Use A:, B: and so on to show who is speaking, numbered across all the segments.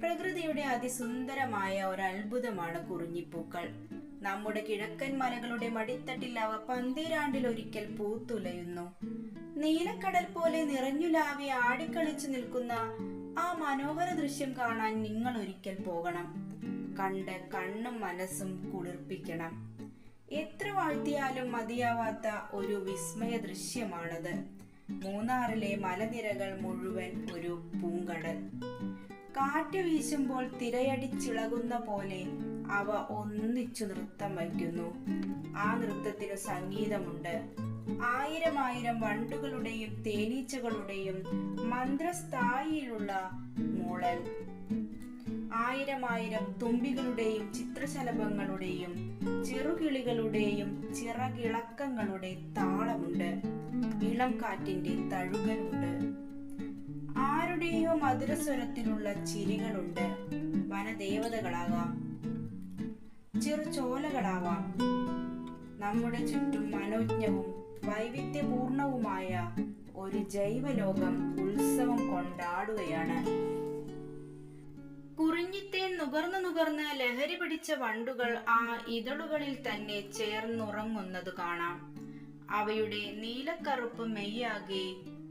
A: പ്രകൃതിയുടെ അതിസുന്ദരമായ ഒരത്ഭുതമാണ് കുറിഞ്ഞിപ്പൂക്കൾ. നമ്മുടെ കിഴക്കൻ മലകളുടെ മടിത്തട്ടിൽ അവ പന്തിരാണ്ടിൽ ഒരിക്കൽ പൂത്തുലയുന്നു. നീലക്കടൽ പോലെ നിറഞ്ഞുലാവി ആടിക്കളിച്ചു നിൽക്കുന്ന ആ മനോഹര ദൃശ്യം കാണാൻ നിങ്ങൾ ഒരിക്കൽ പോകണം. കണ്ട് കണ്ണും മനസ്സും കുളിർപ്പിക്കണം. എത്ര വാഴ്ത്തിയാലും മതിയാവാത്ത ഒരു വിസ്മയ ദൃശ്യമാണത്. മൂന്നാറിലെ മലനിരകൾ മുഴുവൻ ഒരു പൂങ്കടൽ. കാറ്റ് വീശുമ്പോൾ തിരയടിച്ചിളകുന്ന പോലെ അവ ഒന്നിച്ചു നൃത്തം വയ്ക്കുന്നു. ആ നൃത്തത്തിന് സംഗീതമുണ്ട്. ആയിരം ആയിരം വണ്ടുകളുടെയും തേനീച്ചകളുടെയും മന്ത്രസ്ഥായിയിലുള്ള മൂളൽ. ആയിരം ആയിരം തുമ്പികളുടെയും ചിത്രശലഭങ്ങളുടെയും ചെറുകിളികളുടെയും ചിറകിളക്കങ്ങളുടെ താളമുണ്ട്. ഇളം കാറ്റിന്റെ തഴുകലുണ്ട് ആരുടെയോ മധുരസ്വരത്തിലുള്ള ചിരികളുണ്ട്. വനദേവതകളാകാം. ചെറുചോലകളാവാം. നമ്മുടെ ചുറ്റും മനോജ്ഞവും വൈവിധ്യപൂർണവുമായ ഒരു ജൈവലോകം ഉത്സവം കൊണ്ടാടുകയാണ്. നുകർന്നു നുകർന്ന് ലഹരി പിടിച്ച വണ്ടുകൾ ആ ഇതളുകളിൽ തന്നെ ചേർന്നുറങ്ങുന്നത് കാണാം. അവയുടെ നീലക്കറുപ്പ് മെയ്യാകെ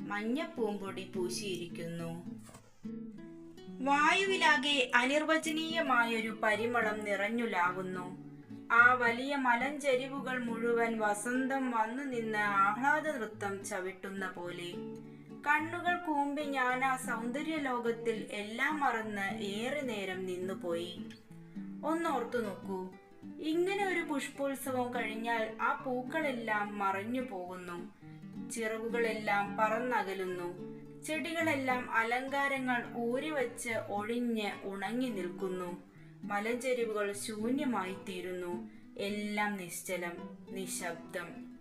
A: മഞ്ഞപ്പൂമ്പൊടി പൂശിയിരിക്കുന്നു. വായുവിലാകെ അനിർവചനീയമായൊരു പരിമളം നിറഞ്ഞുലാകുന്നു. ആ വലിയ മലഞ്ചരിവുകൾ മുഴുവൻ വസന്തം വന്നു നിന്ന് ആഹ്ലാദ നൃത്തം ചവിട്ടുന്ന പോലെ. കണ്ണുകൾ കൂമ്പി ഞാൻ ആ സൗന്ദര്യ ലോകത്തിൽ എല്ലാം മറന്ന് ഏറെ നേരം നിന്നുപോയി. ഒന്നോർത്തു നോക്കൂ ഇങ്ങനെ ഒരു പുഷ്പോത്സവം കഴിഞ്ഞാൽ ആ പൂക്കളെല്ലാം മറഞ്ഞു പോകുന്നു. ചിറകുകളെല്ലാം പറന്നകലുന്നു. ചെടികളെല്ലാം അലങ്കാരങ്ങൾ ഊരിവച്ച് ഒഴിഞ്ഞ് ഉണങ്ങി നിൽക്കുന്നു. മലഞ്ചെരിവുകൾ ശൂന്യമായി തീരുന്നു എല്ലാം നിശ്ചലം നിശബ്ദം.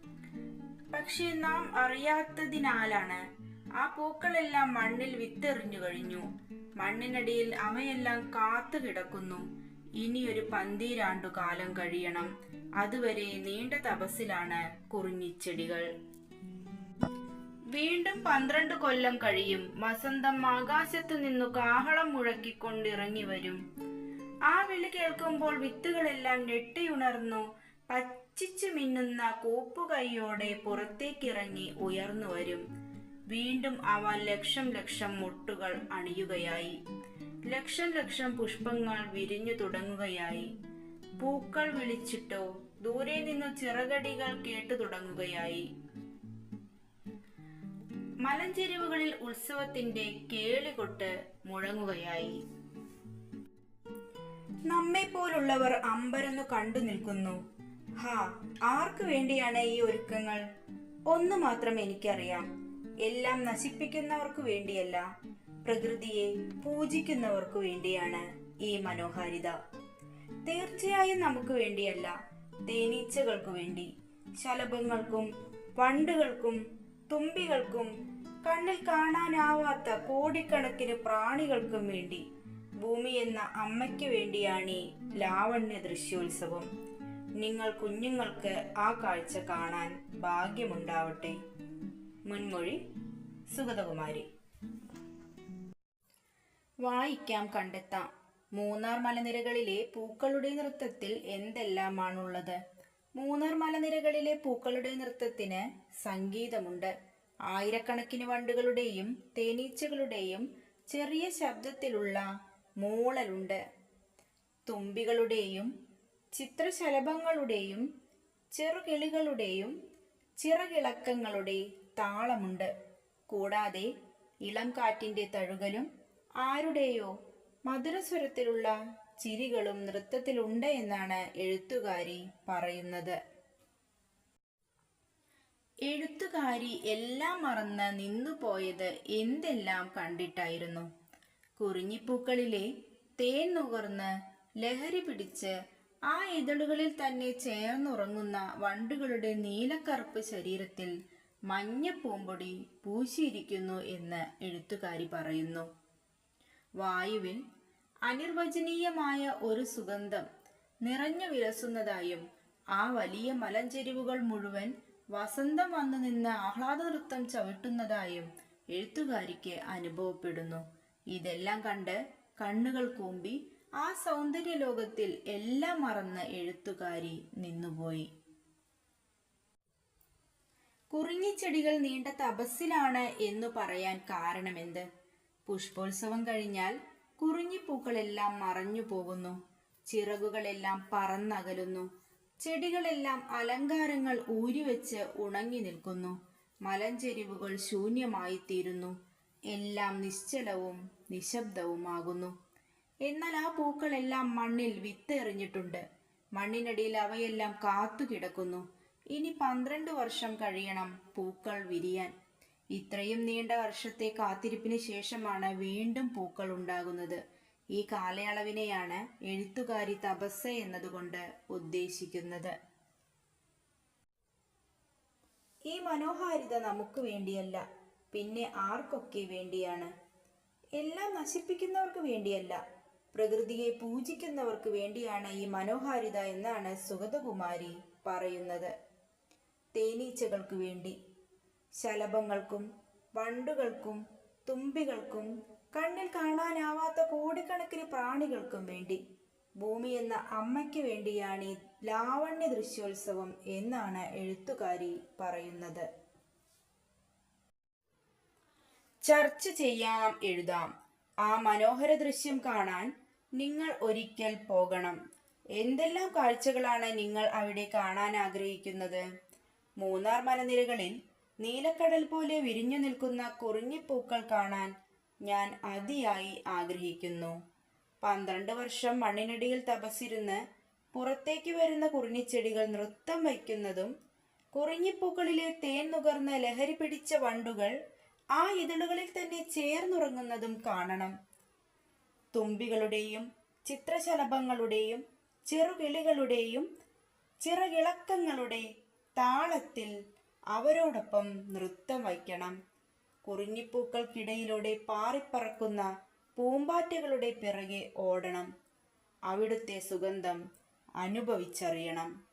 A: പക്ഷെ നാം അറിയാത്തതിനാലാണ് ആ പൂക്കളെല്ലാം മണ്ണിൽ വിത്തെറിഞ്ഞു കഴിഞ്ഞു. മണ്ണിനടിയിൽ അവയെല്ലാം കാത്തു കിടക്കുന്നു. ഇനിയൊരു പന്തീരാണ്ടു കാലം കഴിയണം. അതുവരെ നീണ്ട തപസ്സിലാണ് കുറിഞ്ഞിച്ചെടികൾ. വീണ്ടും പന്ത്രണ്ട് കൊല്ലം കഴിയും. വസന്തം ആകാശത്തു നിന്നു കാഹളം മുഴക്കിക്കൊണ്ടിറങ്ങി വരും. ആ വിളി കേൾക്കുമ്പോൾ വിത്തുകളെല്ലാം ഞെട്ടിയുണർന്നു. പച്ചിച്ചു മിന്നുന്ന കൂപ്പുകൈയോടെ പുറത്തേക്കിറങ്ങി ഉയർന്നു വരും. വീണ്ടും അവ ലക്ഷം ലക്ഷം മുട്ടുകൾ അണിയുകയായി. ലക്ഷം ലക്ഷം പുഷ്പങ്ങൾ വിരിഞ്ഞു തുടങ്ങുകയായി. പൂക്കൾ വിളിച്ചിട്ടോ ദൂരെ നിന്ന് ചിറകടികൾ കേട്ടു തുടങ്ങുകയായി. മലഞ്ചെരിവുകളിൽ ഉത്സവത്തിന്റെ കേളികൊട്ട് മുഴങ്ങുകയായി. നമ്മെ പോലുള്ളവർ അമ്പരന്നു കണ്ടു നിൽക്കുന്നു. ഹാ ആർക്കു വേണ്ടിയാണ് ഈ ഒരുക്കങ്ങൾ? ഒന്നു മാത്രം എനിക്കറിയാം. എല്ലാം നശിപ്പിക്കുന്നവർക്കു വേണ്ടിയല്ല പ്രകൃതിയെ പൂജിക്കുന്നവർക്ക് വേണ്ടിയാണ് ഈ മനോഹാരിത. തീർച്ചയായും നമുക്ക് വേണ്ടിയല്ല തേനീച്ചകൾക്കു വേണ്ടി ശലഭങ്ങൾക്കും വണ്ടുകൾക്കും തുമ്പികൾക്കും കണ്ണിൽ കാണാനാവാത്ത കോടിക്കണക്കിന് പ്രാണികൾക്കും വേണ്ടി ഭൂമി എന്ന അമ്മയ്ക്ക് വേണ്ടിയാണ് ഈ ലാവണ്യ ദൃശ്യോത്സവം. നിങ്ങൾ കുഞ്ഞുങ്ങൾക്ക് ആ കാഴ്ച കാണാൻ ഭാഗ്യമുണ്ടാവട്ടെ. മുൻമൊഴി സുഗതകുമാരി. വായിക്കാം കണ്ടെത്താം. മൂന്നാർ മലനിരകളിലെ പൂക്കളുടെ നൃത്തത്തിൽ എന്തെല്ലാമാണുള്ളത്? മൂന്നാർ മലനിരകളിലെ പൂക്കളുടെ നൃത്തത്തിന് സംഗീതമുണ്ട്. ആയിരക്കണക്കിന് വണ്ടുകളുടെയും തേനീച്ചകളുടെയും ചെറിയ ശബ്ദത്തിലുള്ള മൂളലുണ്ട്. തുമ്പികളുടെയും ചിത്രശലഭങ്ങളുടെയും ചെറുകിളികളുടെയും ചിറകിളക്കങ്ങളുടെ താളമുണ്ട്. കൂടാതെ ഇളം കാറ്റിന്റെ തഴുകലും ആരുടെയോ മധുരസ്വരത്തിലുള്ള ചിരികളും നൃത്തത്തിലുണ്ട് എന്നാണ് എഴുത്തുകാരി പറയുന്നത്. എഴുത്തുകാരി എല്ലാം മറന്ന് നിന്നുപോയത് എന്തെല്ലാം കണ്ടിട്ടായിരുന്നു? കുറിഞ്ഞിപ്പൂക്കളിലെ തേൻ നുകർന്ന് ലഹരി പിടിച്ച് ആ ഇതളുകളിൽ തന്നെ ചേർന്നുറങ്ങുന്ന വണ്ടുകളുടെ നീലക്കറുപ്പ് ശരീരത്തിൽ മഞ്ഞ പൂമ്പൊടി പൂശിയിരിക്കുന്നു എന്ന് എഴുത്തുകാരി പറയുന്നു. വായുവിൽ അനിർവചനീയമായ ഒരു സുഗന്ധം നിറഞ്ഞു വിലസുന്നതായും ആ വലിയ മലഞ്ചെരിവുകൾ മുഴുവൻ വസന്തം വന്നു നിന്ന് ആഹ്ലാദ നൃത്തം ചവിട്ടുന്നതായും എഴുത്തുകാരിക്ക് അനുഭവപ്പെടുന്നു. ഇതെല്ലാം കണ്ട് കണ്ണുകൾ കൂമ്പി ആ സൗന്ദര്യ ലോകത്തിൽ എല്ലാം മറന്ന് എഴുത്തുകാരി നിന്നുപോയി. കുറിഞ്ഞിച്ചെടികൾ നീണ്ട തപസ്സിലാണ് എന്ന് പറയാൻ കാരണമെന്ത്? പുഷ്പോത്സവം കഴിഞ്ഞാൽ കുറിഞ്ഞിപ്പൂക്കളെല്ലാം മറഞ്ഞു പോകുന്നു. ചിറകുകളെല്ലാം പറന്നകലുന്നു. ചെടികളെല്ലാം അലങ്കാരങ്ങൾ ഊരിവെച്ച് ഉണങ്ങി നിൽക്കുന്നു. മലഞ്ചെരിവുകൾ ശൂന്യമായി തീരുന്നു എല്ലാം നിശ്ചലവും നിശബ്ദവുമാകുന്നു. എന്നാൽ ആ പൂക്കളെല്ലാം മണ്ണിൽ വിത്തെറിഞ്ഞിട്ടുണ്ട്. മണ്ണിനടിയിൽ അവയെല്ലാം കാത്തുകിടക്കുന്നു. ഇനി പന്ത്രണ്ട് വർഷം കഴിയണം പൂക്കൾ വിരിയാൻ. ഇത്രയും നീണ്ട വർഷത്തെ കാത്തിരിപ്പിന് ശേഷമാണ് വീണ്ടും പൂക്കൾ ഉണ്ടാകുന്നത്. ഈ കാലയളവിനെയാണ് എഴുത്തുകാരി തപസ് എന്നതുകൊണ്ട് ഉദ്ദേശിക്കുന്നത്. ഈ മനോഹാരിത നമുക്ക് വേണ്ടിയല്ല പിന്നെ ആർക്കൊക്കെ വേണ്ടിയാണ്? എല്ലാം നശിപ്പിക്കുന്നവർക്ക് വേണ്ടിയല്ല പ്രകൃതിയെ പൂജിക്കുന്നവർക്ക് വേണ്ടിയാണ് ഈ മനോഹാരിത എന്നാണ് സുഗതകുമാരി പറയുന്നത്. തേനീച്ചകൾക്ക് വേണ്ടി. ശലഭങ്ങൾക്കും വണ്ടുകൾക്കും തുമ്പികൾക്കും കണ്ണിൽ കാണാനാവാത്ത കോടിക്കണക്കിന് പ്രാണികൾക്കും വേണ്ടി. ഭൂമി എന്ന അമ്മയ്ക്ക് വേണ്ടിയാണ് ഈ ലാവണ്യ ദൃശ്യോത്സവം എന്നാണ് എഴുത്തുകാരി പറയുന്നത്. ചർച്ച ചെയ്യാം എഴുതാം. ആ മനോഹര ദൃശ്യം കാണാൻ നിങ്ങൾ ഒരിക്കൽ പോകണം. എന്തെല്ലാം കാഴ്ചകളാണ് നിങ്ങൾ അവിടെ കാണാൻ ആഗ്രഹിക്കുന്നത്? മൂന്നാർ മലനിരകളിൽ നീലക്കടൽ പോലെ വിരിഞ്ഞു നിൽക്കുന്ന കുറിഞ്ഞിപ്പൂക്കൾ കാണാൻ ഞാൻ അതിയായി ആഗ്രഹിക്കുന്നു. പന്ത്രണ്ട് വർഷം മണ്ണിനടിയിൽ തപസ്സിരുന്ന് പുറത്തേക്ക് വരുന്ന കുറിഞ്ഞിച്ചെടികൾ നൃത്തം വയ്ക്കുന്നതും കുറിഞ്ഞിപ്പൂക്കളിലെ തേൻ നുകർന്ന ലഹരി പിടിച്ച വണ്ടുകൾ ആ ഇതളുകളിൽ തന്നെ ചേർന്നുറങ്ങുന്നതും കാണണം. തുമ്പികളുടെയും ചിത്രശലഭങ്ങളുടെയും ചെറുകിളികളുടെയും ചിറകിളക്കങ്ങളുടെ താളത്തിൽ അവരോടൊപ്പം നൃത്തം വയ്ക്കണം. കുറിഞ്ഞിപ്പൂക്കൾക്കിടയിലൂടെ പാറിപ്പറക്കുന്ന പൂമ്പാറ്റകളുടെ പിറകെ ഓടണം. അവിടുത്തെ സുഗന്ധം അനുഭവിച്ചറിയണം.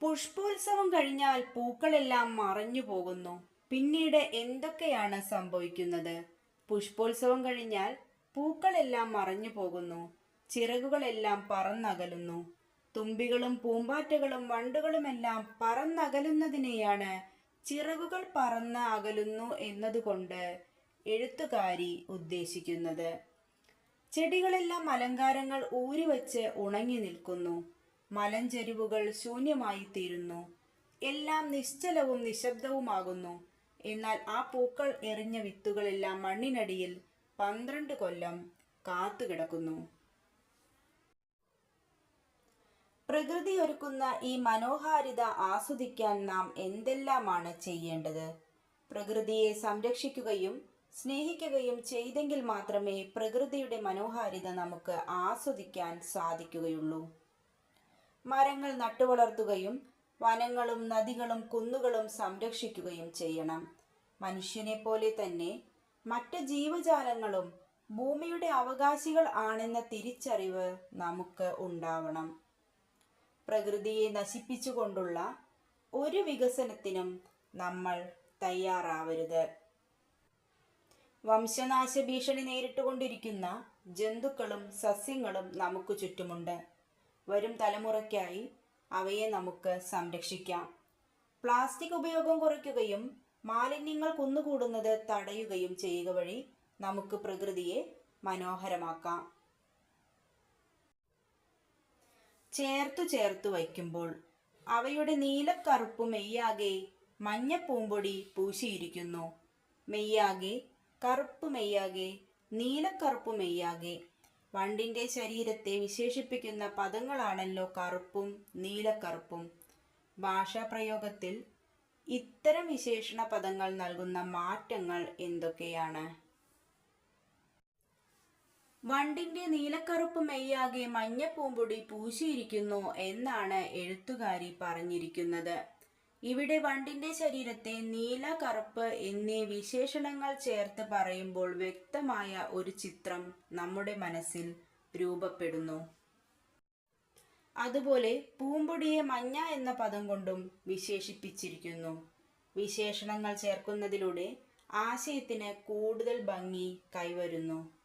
A: പുഷ്പോത്സവം കഴിഞ്ഞാൽ പൂക്കളെല്ലാം മറഞ്ഞു പോകുന്നു. പിന്നീട് എന്തൊക്കെയാണ് സംഭവിക്കുന്നത്? പുഷ്പോത്സവം കഴിഞ്ഞാൽ പൂക്കളെല്ലാം മറഞ്ഞു പോകുന്നു. ചിറകുകളെല്ലാം പറന്നകലുന്നു. തുമ്പികളും പൂമ്പാറ്റകളും വണ്ടുകളുമെല്ലാം പറന്നകലുന്നതിനെയാണ് ചിറകുകൾ പറന്ന് അകലുന്നു എന്നതുകൊണ്ട് എഴുത്തുകാരി ഉദ്ദേശിക്കുന്നത്. ചെടികളെല്ലാം അലങ്കാരങ്ങൾ ഊരിവച്ച് ഉണങ്ങി നിൽക്കുന്നു. മലഞ്ചെരിവുകൾ ശൂന്യമായി തീരുന്നു. എല്ലാം നിശ്ചലവും നിശബ്ദവുമാകുന്നു. എന്നാൽ ആ പൂക്കൾ എറിഞ്ഞ വിത്തുകളെല്ലാം മണ്ണിനടിയിൽ പന്ത്രണ്ട് കൊല്ലം കാത്തുകിടക്കുന്നു. പ്രകൃതി ഒരുക്കുന്ന ഈ മനോഹാരിത ആസ്വദിക്കാൻ നാം എന്തെല്ലാമാണ് ചെയ്യേണ്ടത്? പ്രകൃതിയെ സംരക്ഷിക്കുകയും സ്നേഹിക്കുകയും ചെയ്തെങ്കിൽ മാത്രമേ പ്രകൃതിയുടെ മനോഹാരിത നമുക്ക് ആസ്വദിക്കാൻ സാധിക്കുകയുള്ളൂ. മരങ്ങൾ നട്ടുവളർത്തുകയും വനങ്ങളും നദികളും കുന്നുകളും സംരക്ഷിക്കുകയും ചെയ്യണം. മനുഷ്യനെ പോലെ തന്നെ മറ്റ് ജീവജാലങ്ങളും ഭൂമിയുടെ അവകാശികൾ ആണെന്ന തിരിച്ചറിവ് നമുക്ക് ഉണ്ടാവണം. പ്രകൃതിയെ നശിപ്പിച്ചുകൊണ്ടുള്ള ഒരു വികസനത്തിനും നമ്മൾ തയ്യാറാവരുത്. വംശനാശ ഭീഷണി നേരിട്ടുകൊണ്ടിരിക്കുന്ന ജന്തുക്കളും സസ്യങ്ങളും നമുക്ക് ചുറ്റുമുണ്ട്. വരും തലമുറയ്ക്കായി അവയെ നമുക്ക് സംരക്ഷിക്കാം. പ്ലാസ്റ്റിക് ഉപയോഗം കുറയ്ക്കുകയും മാലിന്യങ്ങൾ കുന്നുകൂടുന്നത് തടയുകയും ചെയ്യുക വഴി നമുക്ക് പ്രകൃതിയെ മനോഹരമാക്കാം. ചേർത്തു ചേർത്തു വയ്ക്കുമ്പോൾ അവയുടെ നീലക്കറുപ്പ് മെയ്യാകെ മഞ്ഞപ്പൂമ്പൊടി പൂശിയിരിക്കുന്നു. മെയ്യാകെ കറുപ്പ് മെയ്യാകെ നീലക്കറുപ്പ് മെയ്യാകെ. വണ്ടിന്റെ ശരീരത്തെ വിശേഷിപ്പിക്കുന്ന പദങ്ങളാണല്ലോ കറുപ്പും നീലക്കറുപ്പും. ഭാഷാപ്രയോഗത്തിൽ ഇത്തരം വിശേഷണ പദങ്ങൾ നൽകുന്ന മാറ്റങ്ങൾ എന്തൊക്കെയാണ്? വണ്ടിന്റെ നീലക്കറുപ്പ് മെയ്യാകെ മഞ്ഞപ്പൂമ്പൊടി പൂശിയിരിക്കുന്നു എന്നാണ് എഴുത്തുകാരി പറഞ്ഞിരിക്കുന്നത്. ഇവിടെ വണ്ടിന്റെ ശരീരത്തെ നീല കറുപ്പ് എന്നീ വിശേഷണങ്ങൾ ചേർത്ത് പറയുമ്പോൾ വ്യക്തമായ ഒരു ചിത്രം നമ്മുടെ മനസ്സിൽ രൂപപ്പെടുന്നു. അതുപോലെ പൂമ്പൊടിയെ മഞ്ഞ എന്ന പദം കൊണ്ടും വിശേഷിപ്പിച്ചിരിക്കുന്നു. വിശേഷണങ്ങൾ ചേർക്കുന്നതിലൂടെ ആശയത്തിന് കൂടുതൽ ഭംഗി കൈവരുന്നു.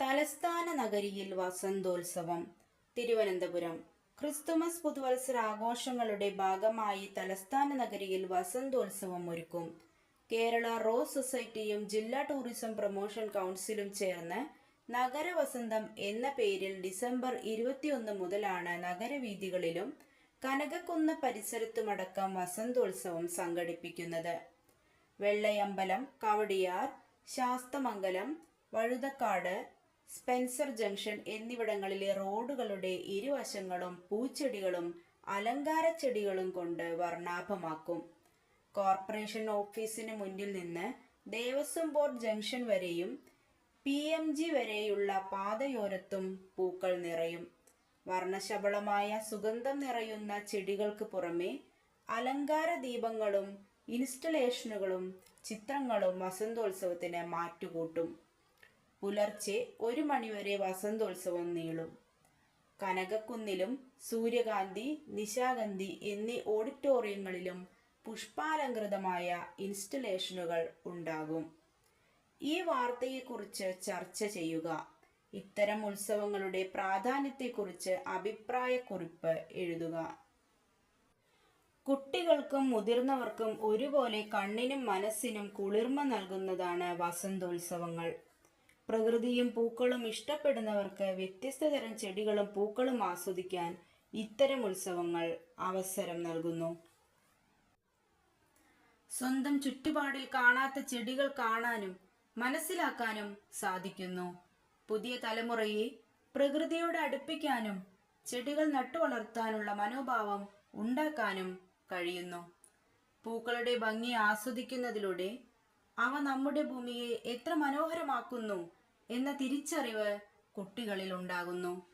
A: തലസ്ഥാന നഗരിയിൽ വസന്തോത്സവം. തിരുവനന്തപുരം. ക്രിസ്തുമസ് പുതുവത്സര ആഘോഷങ്ങളുടെ ഭാഗമായി തലസ്ഥാന നഗരിയിൽ വസന്തോത്സവം ഒരുക്കും. കേരള റോസ് സൊസൈറ്റിയും ജില്ലാ ടൂറിസം പ്രൊമോഷൻ കൗൺസിലും ചേർന്ന് നഗരവസന്തം എന്ന പേരിൽ ഡിസംബർ ഇരുപത്തിയൊന്ന് മുതലാണ് നഗരവീഥികളിലും കനകക്കുന്ന് പരിസരത്തുമടക്കം വസന്തോത്സവം സംഘടിപ്പിക്കുന്നത്. വെള്ളയമ്പലം കവടിയാർ ശാസ്തമംഗലം വഴുതക്കാട് സ്പെൻസർ ജംഗ്ഷൻ എന്നിവിടങ്ങളിലെ റോഡുകളുടെ ഇരുവശങ്ങളും പൂച്ചെടികളും അലങ്കാര ചെടികളും കൊണ്ട് വർണാഭമാക്കും. കോർപ്പറേഷൻ ഓഫീസിന് മുന്നിൽ നിന്ന് ദേവസ്വം ബോർഡ് ജംഗ്ഷൻ വരെയും പി എം ജി വരെയുള്ള പാതയോരത്തും പൂക്കൾ നിറയും. വർണശബളമായ സുഗന്ധം നിറയുന്ന ചെടികൾക്ക് പുറമെ അലങ്കാര ദീപങ്ങളും ഇൻസ്റ്റലേഷനുകളും ചിത്രങ്ങളും വസന്തോത്സവത്തിന് മാറ്റുകൂട്ടും. പുലർച്ചെ ഒരു മണിവരെ വസന്തോത്സവം നീളും. കനകക്കുന്നിലും സൂര്യകാന്തി നിശാഗന്ധി എന്നീ ഓഡിറ്റോറിയങ്ങളിലും പുഷ്പാലങ്കൃതമായ ഇൻസ്റ്റലേഷനുകൾ ഉണ്ടാകും. ഈ വാർത്തയെക്കുറിച്ച് ചർച്ച ചെയ്യുക. ഇത്തരം ഉത്സവങ്ങളുടെ പ്രാധാന്യത്തെക്കുറിച്ച് അഭിപ്രായക്കുറിപ്പ് എഴുതുക. കുട്ടികൾക്കും മുതിർന്നവർക്കും ഒരുപോലെ കണ്ണിനും മനസ്സിനും കുളിർമ നൽകുന്നതാണ് വസന്തോത്സവങ്ങൾ. പ്രകൃതിയും പൂക്കളും ഇഷ്ടപ്പെടുന്നവർക്ക് വ്യത്യസ്ത തരം ചെടികളും പൂക്കളും ആസ്വദിക്കാൻ ഇത്തരം ഉത്സവങ്ങൾ അവസരം നൽകുന്നു. സ്വന്തം ചുറ്റുപാടിൽ കാണാത്ത ചെടികൾ കാണാനും മനസ്സിലാക്കാനും സാധിക്കുന്നു. പുതിയ തലമുറയെ പ്രകൃതിയോട് അടുപ്പിക്കാനും ചെടികൾ നട്ടുവളർത്താനുള്ള മനോഭാവം ഉണ്ടാക്കാനും കഴിയുന്നു. പൂക്കളുടെ ഭംഗി ആസ്വദിക്കുന്നതിലൂടെ അവ നമ്മുടെ ഭൂമിയെ എത്ര മനോഹരമാക്കുന്നു എന്ന തിരിച്ചറിവ് കുട്ടികളിൽ ഉണ്ടാകുന്നു.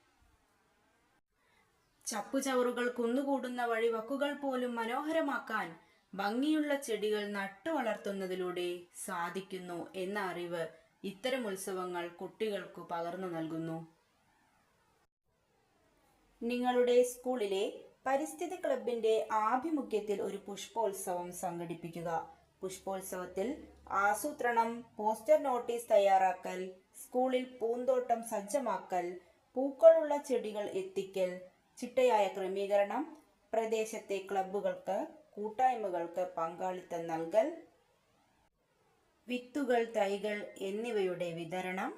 A: ചപ്പുചവറുകൾ കുന്നുകൂടുന്ന വഴിവക്കുകൾ പോലും മനോഹരമാക്കാൻ ഭംഗിയുള്ള ചെടികൾ നട്ടു വളർത്തുന്നതിലൂടെ സാധിക്കുന്നു എന്ന അറിവ് ഇത്തരം ഉത്സവങ്ങൾ കുട്ടികൾക്ക് പകർന്നു നൽകുന്നു. നിങ്ങളുടെ സ്കൂളിലെ പരിസ്ഥിതി ക്ലബിന്റെ ആഭിമുഖ്യത്തിൽ ഒരു പുഷ്പോത്സവം സംഘടിപ്പിക്കുക. പുഷ്പോത്സവത്തിൽ ആസൂത്രണം പോസ്റ്റർ നോട്ടീസ് തയ്യാറാക്കൽ സ്കൂളിൽ പൂന്തോട്ടം സജ്ജമാക്കൽ പൂക്കളുള്ള ചെടികൾ എത്തിക്കൽ ചിട്ടയായ ക്രമീകരണം പ്രദേശത്തെ ക്ലബ്ബുകൾക്ക് കൂട്ടായ്മകൾക്ക് പങ്കാളിത്തം നൽകൽ വിത്തുകൾ തൈകൾ എന്നിവയുടെ വിതരണം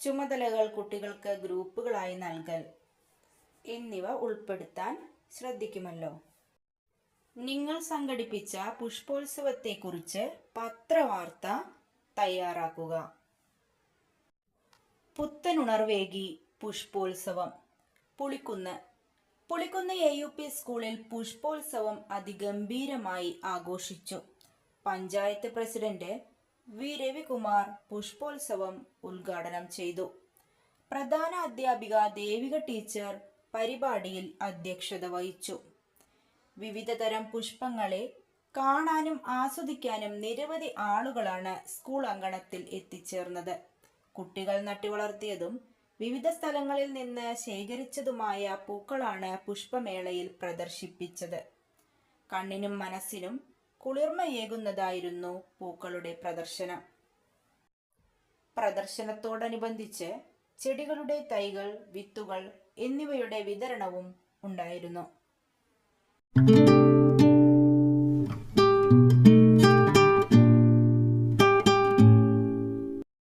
A: ചുമതലകൾ കുട്ടികൾക്ക് ഗ്രൂപ്പുകളായി നൽകൽ എന്നിവ ഉൾപ്പെടുത്താൻ ശ്രദ്ധിക്കുമല്ലോ. നിങ്ങൾ സംഘടിപ്പിച്ച പുഷ്പോത്സവത്തെക്കുറിച്ച് പത്രവാർത്ത തയ്യാറാക്കുക. പുത്തനുണർവേകി പുഷ്പോത്സവം. Pulikkunnu. Pulikkunnu A U P സ്കൂളിൽ പുഷ്പോത്സവം അതിഗംഭീരമായി ആഘോഷിച്ചു. പഞ്ചായത്ത് പ്രസിഡന്റ് വി രവികുമാർ പുഷ്പോത്സവം ഉദ്ഘാടനം ചെയ്തു. പ്രധാന അധ്യാപിക ദേവിക ടീച്ചർ പരിപാടിയിൽ അധ്യക്ഷത വഹിച്ചു. വിവിധ തരം പുഷ്പങ്ങളെ കാണാനും ആസ്വദിക്കാനും നിരവധി ആളുകളാണ് സ്കൂൾ അങ്കണത്തിൽ എത്തിച്ചേർന്നത്. കുട്ടികൾ നട്ടുവളർത്തിയതും വിവിധ സ്ഥലങ്ങളിൽ നിന്ന് ശേഖരിച്ചതുമായ പൂക്കളാണ് പുഷ്പമേളയിൽ പ്രദർശിപ്പിച്ചത്. കണ്ണിനും മനസ്സിനും കുളിർമയേകുന്നതായിരുന്നു പൂക്കളുടെ പ്രദർശനം. പ്രദർശനത്തോടനുബന്ധിച്ച് ചെടികളുടെ തൈകൾ വിത്തുകൾ എന്നിവയുടെ വിതരണവും ഉണ്ടായിരുന്നു. Mm-hmm.